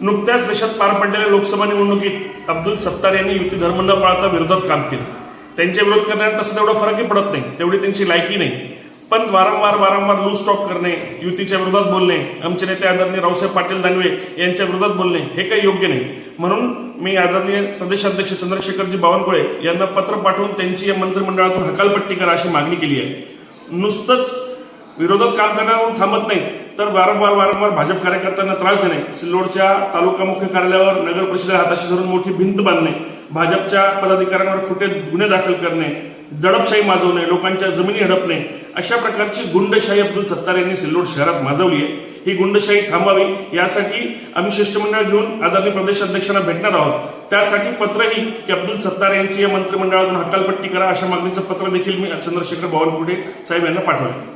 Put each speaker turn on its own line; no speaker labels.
नुकत्याच देशात पार पडलेल्या लोकसभा निवडणुकीत अब्दुल सत्तार यांनी युती धर्म न पाळता विरोधात काम केलं. त्यांच्या विरोध करण्यात तसं तेवढा फरकही पडत नाही तेवढी त्यांची लायकी नाही. पण वारंवार वारंवार लूज टॉक करणे युतीच्या विरोधात बोलणे आमचे नेते आदरणीय रावसाहेब पाटील दानवे यांच्या विरोधात बोलणे हे काही योग्य नाही. म्हणून मी आदरणीय प्रदेशाध्यक्ष चंद्रशेखरजी बावनकुळे यांना पत्र पाठवून त्यांची या मंत्रिमंडळातून हकालपट्टी करा अशी मागणी केली आहे. नुसतंच विरोधात काम करण्यावरून थांबत नाही तर वारंवार वारंवार भाजप कार्यकर्त्यांना त्रास देणे सिल्लोडच्या तालुका मुख्य कार्यालयावर नगर परिषदेला हाताशी धरून मोठी भिंत बांधणे भाजपच्या पदाधिकाऱ्यांवर खोटे गुन्हे दाखल करणे दडपशाही माजवणे लोकांच्या जमिनी हडपणे अशा प्रकारची गुंडशाही अब्दुल सत्तार यांनी सिल्लोड शहरात माजवली आहे. ही गुंडशाही थांबावी यासाठी आम्ही शिष्टमंडळ घेऊन आदरणीय प्रदेशाध्यक्षांना भेटणार आहोत. त्यासाठी पत्रही की अब्दुल सत्तार यांची या मंत्रिमंडळातून हकालपट्टी करा अशा मागणीचं पत्र देखील मी चंद्रशेखर बावनकुळे साहेब यांना पाठवले